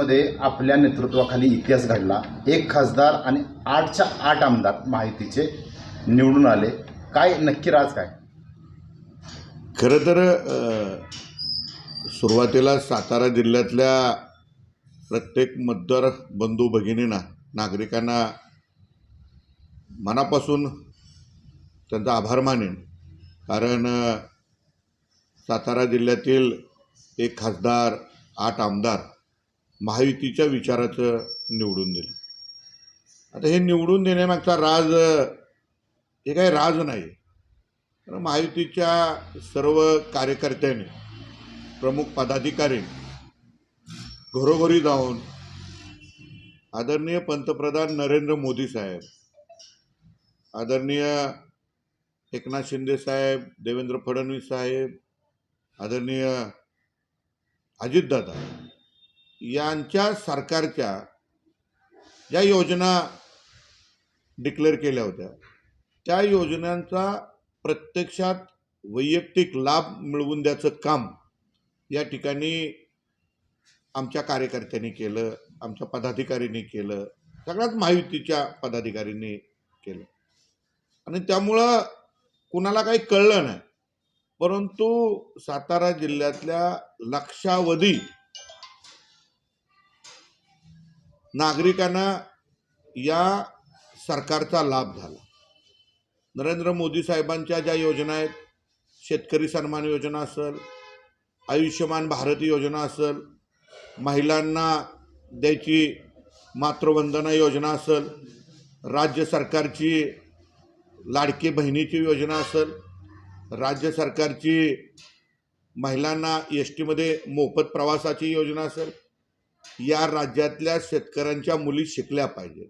महाराष्ट्रामध्ये आपल्या नेतृत्वाखाली इतिहास घडला. एक खासदार आणि आठच्या आठ आमदार माहितीचे निवडून आले. काय नक्की राज काय? खरं तर सुरुवातीला सातारा जिल्ह्यातल्या प्रत्येक मतदार बंधू भगिनींना नागरिकांना मनापासून त्यांचा आभार मानेन. कारण सातारा जिल्ह्यातील एक खासदार आठ आमदार महायुतीच्या विचाराचं निवडून दिलं. आता हे निवडून देण्यामागचा राज हे काही राज नाही. तर महायुतीच्या सर्व कार्यकर्त्यांनी प्रमुख पदाधिकारी घरोघरी जाऊन आदरणीय पंतप्रधान नरेंद्र मोदी साहेब आदरणीय एकनाथ शिंदे साहेब देवेंद्र फडणवीस साहेब आदरणीय अजितदादा यांच्या सरकारच्या ज्या योजना डिक्लेअर केल्या होत्या त्या योजनांचा प्रत्यक्षात वैयक्तिक लाभ मिळवून द्यायचं काम या ठिकाणी आमच्या कार्यकर्त्यांनी केलं आमच्या पदाधिकाऱ्यांनी केलं सगळ्याच महायुतीच्या पदाधिकाऱ्यांनी केलं. आणि त्यामुळं कुणाला काही कळलं नाही परंतु सातारा जिल्ह्यातल्या लक्षावधी नागरिकांना या सरकारचा लाभ झाला. नरेंद्र मोदी साहेबांच्या ज्या योजना आहेत शेतकरी सन्मान योजना असेल आयुष्यमान भारत योजना असेल महिलांना द्यायची मातृवंदना योजना असेल राज्य सरकारची लाडकी बहिणीची योजना असेल राज्य सरकारची महिलांना एस टीमध्ये मोफत प्रवासाची योजना असेल या राज्यातल्या शेतकऱ्यांच्या मुली शिकल्या पाहिजेत.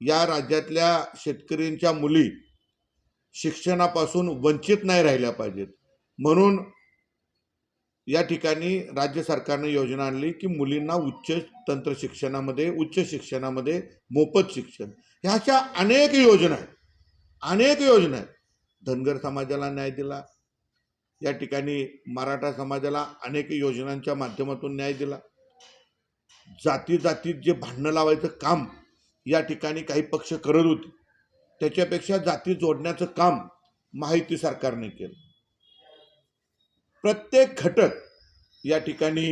या राज्यातल्या शेतकऱ्यांच्या मुली शिक्षणापासून वंचित नाही राहिल्या पाहिजेत. म्हणून या ठिकाणी राज्य सरकारने योजना आणली की मुलींना उच्च तंत्र शिक्षणामध्ये उच्च शिक्षणामध्ये मोफत शिक्षण. ह्या अशा अनेक योजना आहेत. अनेक योजना आहेत. धनगर समाजाला न्याय दिला. या ठिकाणी मराठा समाजाला अनेक योजनांच्या माध्यमातून न्याय दिला. जाती जातीत जे भांडणं लावायचं काम या ठिकाणी काही पक्ष करत होते. त्याच्यापेक्षा जाती जोडण्याचं काम माहिती सरकारने केलं. प्रत्येक घटक या ठिकाणी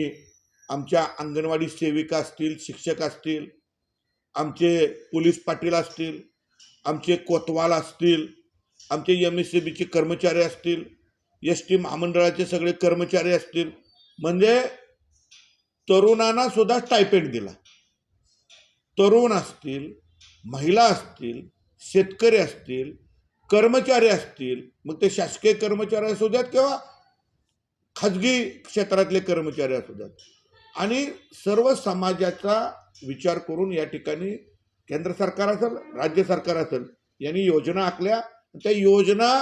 आमच्या अंगणवाडी सेविका असतील शिक्षक असतील आमचे पोलीस पाटील असतील आमचे कोतवाल असतील आमचे एम एस सी बीचे कर्मचारी असतील एस टी महामंडळाचे सगळे कर्मचारी असतील. म्हणजे तरुणांना सुद्धा स्टायपेंड दिला. तरुण असतील महिला असतील शेतकरी असतील कर्मचारी असतील मग ते शासकीय कर्मचारी असू द्यात किंवा खाजगी क्षेत्रातले कर्मचारी असू द्यात. आणि सर्व समाजाचा विचार करून या ठिकाणी केंद्र सरकार असेल राज्य सरकार असेल यांनी योजना आखल्या. त्या योजना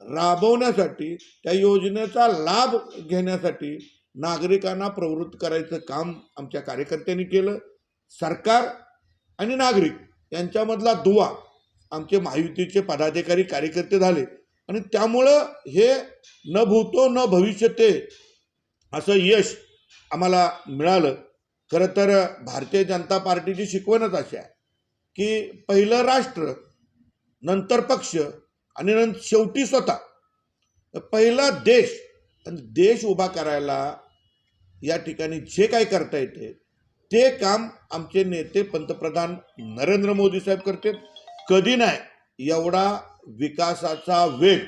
राबवण्यासाठी त्या योजनेचा लाभ घेण्यासाठी नागरिकांना प्रवृत्त करायचं काम आमच्या कार्यकर्त्यांनी केलं. सरकार आणि नागरिक यांच्यामधला दुवा आमचे महायुतीचे पदाधिकारी कार्यकर्ते झाले. आणि त्यामुळं हे न भूतो न भविष्यते असं यश आम्हाला मिळालं. खरं तर भारतीय जनता पार्टीची शिकवणच अशी आहे की पहिलं राष्ट्र नंतर पक्ष आणि नंतर शेवटी स्वतः. पहिला देश आणि देश उभा करायला या ठिकाणी जे काय करता येते ते काम आमचे नेते पंतप्रधान नरेंद्र मोदी साहेब करतात. कधी नाही एवढा विकासाचा वेग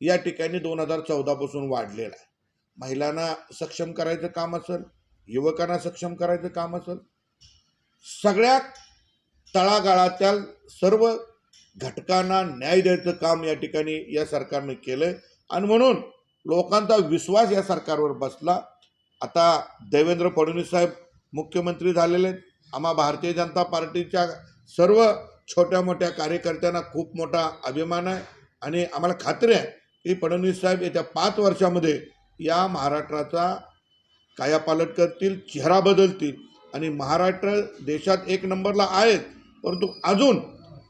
या ठिकाणी दोन हजार चौदापासून वाढलेला आहे. महिलांना सक्षम करायचं काम असेल युवकांना सक्षम करायचं काम असेल सगळ्या तळागाळातील सर्व घटकांना न्याय द्यायचं काम या ठिकाणी या सरकारने केलं आणि म्हणून लोकांचा विश्वास या सरकारवर बसला. आता देवेंद्र फडणवीस साहेब मुख्यमंत्री झालेले आहेत. आम्हा भारतीय जनता पार्टीच्या सर्व छोट्या मोठ्या कार्यकर्त्यांना खूप मोठा अभिमान आहे. आणि आम्हाला खात्री आहे की फडणवीस साहेब येत्या पाच वर्षामध्ये या महाराष्ट्राचा कायापालट करतील चेहरा बदलतील. आणि महाराष्ट्र देशात एक नंबरला आहेत परंतु अजून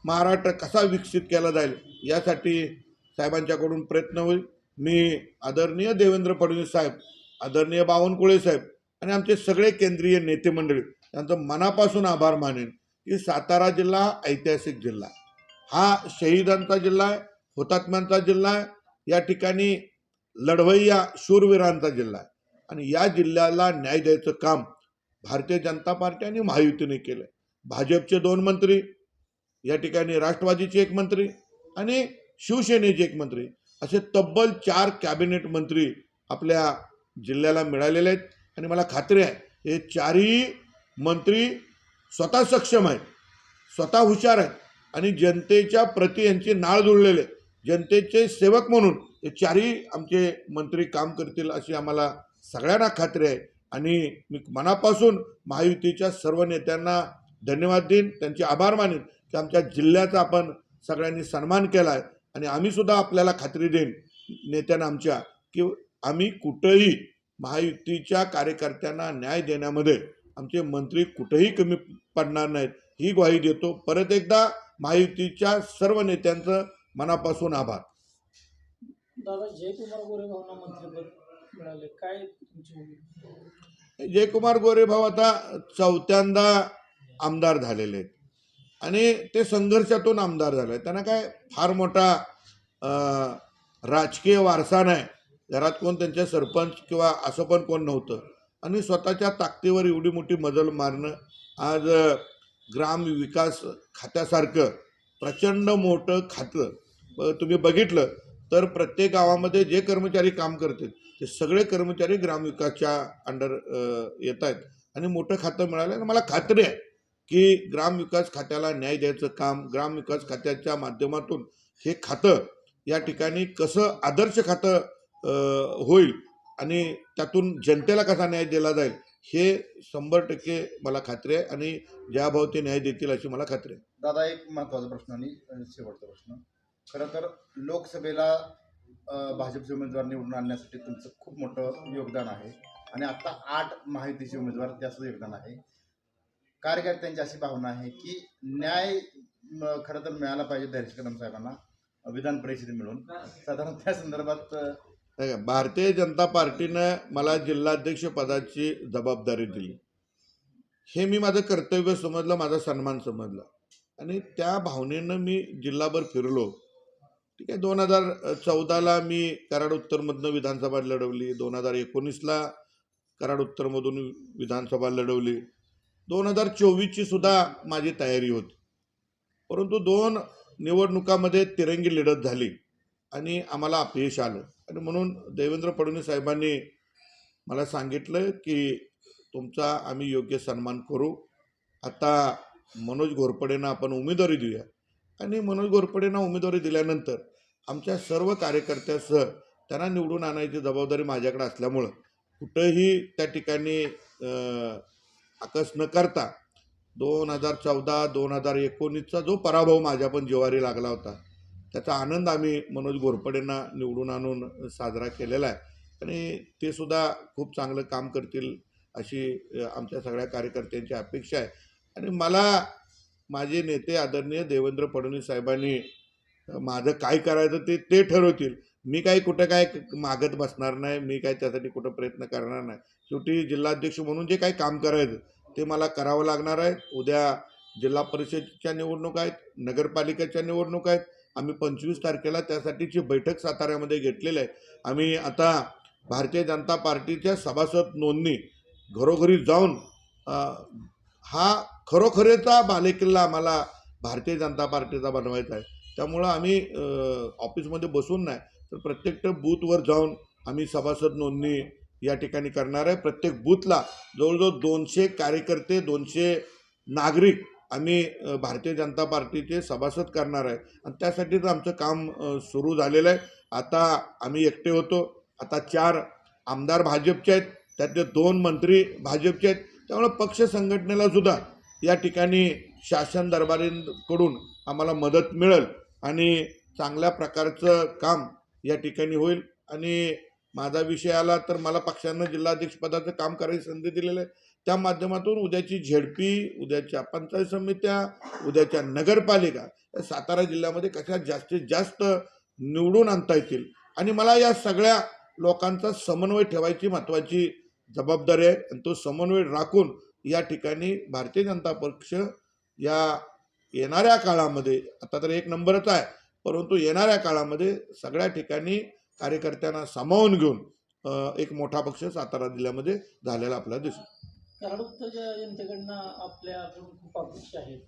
महाराष्ट्र कसा विकसित केला जाईल यासाठी साहेबांच्याकडून प्रयत्न होईल. मी आदरणीय देवेंद्र फडणवीस साहेब आदरणीय बावनकुळे साहेब आणि आमचे सगळे केंद्रीय नेते मंडळी त्यांचं मनापासून आभार मानेन की सातारा जिल्हा हा ऐतिहासिक जिल्हा आहे. हा शहीदांचा जिल्हा आहे हुतात्म्यांचा जिल्हा आहे या ठिकाणी लढवय्या शूरवीरांचा जिल्हा आहे. आणि या जिल्ह्याला न्याय द्यायचं काम भारतीय जनता पार्टी आणि महायुतीने केलं भाजपचे दोन मंत्री या ठिकाणी राष्ट्रवादीचे एक मंत्री आणि शिवसेनेचे एक मंत्री. असे तब्बल चार कॅबिनेट मंत्री आपल्या जिल्ह्याला मिळालेले आहेत आणि मला खात्री आहे हे चारही मंत्री स्वतः सक्षम आहेत स्वतः हुशार आहेत आणि जनतेच्या प्रती यांची नाळ जुळलेले जनतेचे सेवक म्हणून हे चारही आमचे मंत्री काम करतील अशी आम्हाला सगळ्यांना खात्री आहे. आणि मी मनापासून महायुतीच्या सर्व नेत्यांना धन्यवाद देईन त्यांचे आभार मानेन की आमच्या जिल्ह्याचा आपण सगळ्यांनी सन्मान केला आहे. आणि आम्हीसुद्धा आपल्याला खात्री देईन नेत्यांना आमच्या की आम्ही कुठंही महायुतीच्या कार्यकर्त्यांना न्याय देण्यामध्ये आमचे मंत्री कुठेही कमी पडणार नाहीत ही ग्वाही देतो. परत एकदा महायुतीच्या सर्व नेत्यांचं मनापासून आभार. दादा जयकुमार गोरे भाऊंना मंत्रिपद मिळाले. काय तुमची? जयकुमार भाऊ आता चौथ्यांदा आमदार झालेले आहेत. आणि ते संघर्षातून आमदार झाले त्यांना काय फार मोठा राजकीय वारसा नाही. घरात कोण त्यांच्या सरपंच किंवा असं पण कोण नव्हतं. आणि स्वतःच्या ताकदीवर एवढी मोठी मजल मारणं आज ग्राम विकास खात्यासारखं प्रचंड मोठं खातं तुम्ही बघितलं तर प्रत्येक गावामध्ये जे कर्मचारी काम करतील ते सगळे कर्मचारी ग्रामविकासच्या अंडर येत आहेत. आणि मोठं खातं मिळालं आणि मला खात्री आहे की ग्रामविकास खात्याला न्याय द्यायचं काम ग्रामविकास खात्याच्या माध्यमातून हे खातं या ठिकाणी कसं आदर्श खातं होईल. आणि त्यातून जनतेला कसा न्याय दिला जाईल हे शंभर टक्के मला खात्री आहे आणि ज्या भाव ते न्याय देतील अशी मला खात्री आहे. दादा एक महत्त्वाचा प्रश्न आणि शेवटचा प्रश्न. खरं तर लोकसभेला भाजपचे उमेदवार निवडून आणण्यासाठी तुमचं खूप मोठं योगदान आहे आणि आता आठ माहितीचे उमेदवार त्याचं योगदान आहे. कार्यकर्त्यांची अशी भावना आहे की न्याय म, खरं तर मिळाला पाहिजे धैर्य कदम साहेबांना विधान परिषद मिळून. साधारण त्या संदर्भात भारतीय जनता पार्टीनं मला जिल्हाध्यक्ष पदाची जबाबदारी दिली. हे मी माझं कर्तव्य समजलं माझा सन्मान समजला. आणि त्या भावनेनं मी जिल्हाभर फिरलो. ठीक आहे दोन हजार चौदाला मी कराड उत्तरमधनं विधानसभा लढवली. दोन हजार एकोणीसला कराड उत्तरमधून विधानसभा लढवली. दोन हजार चोवीसची सुद्धा माझी तयारी होती. परंतु दोन निवडणुकामध्ये तिरंगी लढत झाली आणि आम्हाला अपयश आलं. आणि म्हणून देवेंद्र फडणवीस साहेबांनी मला सांगितलं की तुमचा आम्ही योग्य सन्मान करू. आता मनोज घोरपडेंना आपण उमेदवारी देऊया. आणि मनोज घोरपडेंना उमेदवारी दिल्यानंतर आमच्या सर्व कार्यकर्त्यासह त्यांना निवडून आणायची जबाबदारी माझ्याकडे असल्यामुळं कुठंही त्या ठिकाणी आकस न करता दोन हजार चौदा दोन हजार एकोणीसचा जो पराभव माझ्या पण जिवारी लागला होता त्याचा आनंद आम्ही मनोज घोरपडेंना निवडून आणून साजरा केलेला आहे. आणि ते सुद्धा खूप चांगलं काम करतील अशी आमच्या सगळ्या कार्यकर्त्यांची अपेक्षा आहे. आणि मला माझे नेते आदरणीय देवेंद्र फडणवीस साहेबांनी माझं काय करायचं ते ते ठरवतील. मी काही कुठं काय मागत बसणार नाही मी काय त्यासाठी कुठं प्रयत्न करणार नाही. शेवटी जिल्हाध्यक्ष म्हणून जे काही काम करायचं ते मला करावं लागणार आहे. उद्या जिल्हा परिषदच्या निवडणूक आहेत नगरपालिकेच्या निवडणूक आहेत आम्ही पंचवीस तारखेला त्यासाठीची बैठक साताऱ्यामध्ये घेतलेली आहे. आम्ही आता भारतीय जनता पार्टीच्या सभासद नोंदणी घरोघरी जाऊन हा खरोखरेचा बालेकिल्ला आम्हाला भारतीय जनता पार्टीचा बनवायचा आहे. त्यामुळं आम्ही ऑफिसमध्ये बसून नाही तर प्रत्येक बूथवर जाऊन आम्ही सभासद नोंदणी या ठिकाणी करणार आहे. प्रत्येक बूथला जवळजवळ दोनशे कार्यकर्ते दोनशे नागरिक आम्ही भारतीय जनता पार्टीचे सभासद करणार आहे. आणि त्यासाठीच आमचं काम सुरू झालेलं आहे. आता आम्ही एकटे होतो. आता चार आमदार भाजपचे आहेत. त्यातले दोन मंत्री भाजपचे आहेत. त्यामुळे पक्ष संघटनेला सुद्धा या ठिकाणी शासन दरबारींकडून आम्हाला मदत मिळेल आणि चांगल्या प्रकारचं काम या ठिकाणी होईल. आणि माझा विषय आला तर मला पक्षानं जिल्हाध्यक्षपदाचं काम करायची संधी दिलेली आहे. त्या माध्यमातून उद्याची झेडपी उद्याच्या पंचायत समित्या उद्याच्या नगरपालिका या सातारा जिल्ह्यामध्ये कशा जास्तीत जास्त निवडून आणता येतील? आणि मला या सगळ्या लोकांचा समन्वय ठेवायची महत्त्वाची जबाबदारी आहे. आणि तो समन्वय राखून या ठिकाणी भारतीय जनता पक्ष या येणाऱ्या काळामध्ये आता तर एक नंबरच आहे परंतु येणाऱ्या काळामध्ये सगळ्या ठिकाणी कार्यकर्त्यांना सामावून घेऊन एक मोठा पक्ष सातारा जिल्ह्यामध्ये झालेला आपल्याला दिसतो कराड जनतेकडनं आपल्याकडून खूप अपेक्षा आहेत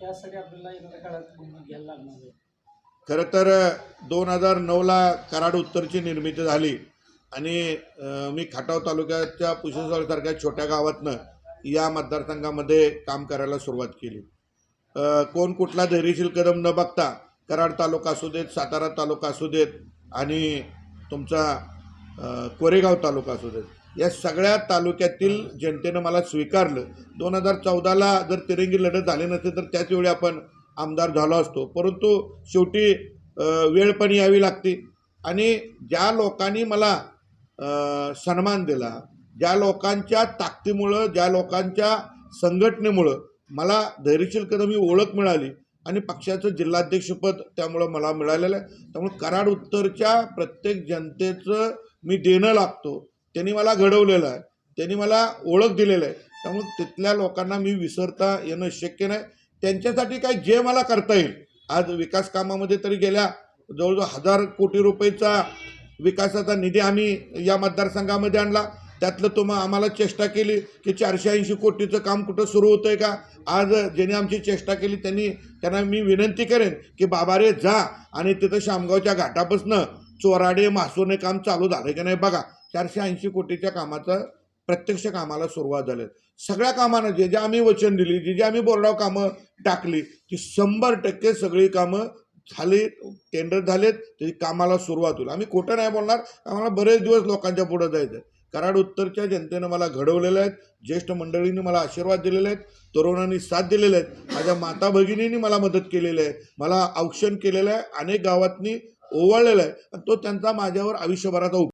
त्यासाठी आपल्याला येणाऱ्या काळात घ्यायला लागणार आहे. खरं तर दोन हजार नऊला कराड उत्तरची निर्मिती झाली आणि मी खटाव तालुक्याच्या पुशेसारख्या छोट्या गावातनं या मतदारसंघामध्ये काम करायला सुरुवात केली. कोण कुठला धैर्यशील कदम न बघता कराड तालुका असू देत सातारा तालुका असू देत आणि तुमचा कोरेगाव तालुका असू देत या सगळ्या तालुक्यातील जनतेनं मला स्वीकारलं. दोन हजार चौदाला जर तिरंगी लढत झाली नसते तर त्याच वेळी आपण आमदार झालो असतो. परंतु शेवटी वेळ पण यावी लागते. आणि ज्या लोकांनी मला सन्मान दिला ज्या लोकांच्या ताकदीमुळं ज्या लोकांच्या संघटनेमुळं मला धैर्यशील कदम ही ओळख मिळाली. आणि पक्षाचं जिल्हाध्यक्षपद त्यामुळं मला मिळालेलं आहे. त्यामुळे कराड उत्तरच्या प्रत्येक जनतेचं मी देणं लागतो. त्यांनी मला घडवलेलं आहे. त्यांनी मला ओळख दिलेलं आहे. त्यामुळे तिथल्या लोकांना मी विसरता येणं शक्य नाही. त्यांच्यासाठी काय जे मला करता येईल. आज विकास कामामध्ये तरी गेल्या जवळजवळ हजार कोटी रुपयेचा विकासाचा निधी आम्ही या मतदारसंघामध्ये आणला. त्यातलं तुम्हा आम्हाला चेष्टा केली की चारशे ऐंशी कोटीचं काम कुठं सुरू होतं आहे का? आज ज्यांनी आमची चेष्टा केली त्यांनी त्यांना मी विनंती करेन की बाबा रे जा आणि तिथं शामगावच्या घाटापासनं चोराडे मासोने काम चालू झालं की नाही बघा. चारशे ऐंशी कोटीच्या कामाचं प्रत्यक्ष कामाला सुरुवात झाली. सगळ्या कामानं जे जे आम्ही वचन दिली जे जे आम्ही बोर्डावर कामं टाकली ती शंभर टक्के सगळी कामं झाली टेंडर झालेत त्याची कामाला सुरुवात होईल. आम्ही खोटं नाही बोलणार आम्हाला बरेच दिवस लोकांच्या पुढं जायचं आहे कराड उत्तरच्या जनतेनं मला घडवलेलं आहेत ज्येष्ठ मंडळींनी मला आशीर्वाद दिलेले आहेत तरुणांनी साथ दिलेले आहेत माझ्या माता भगिनींनी मला मदत केलेली आहे मला औक्षण केलेलं आहे अनेक गावातनी ओवाळलेलं आहे आणि तो त्यांचा माझ्यावर आयुष्यभराचा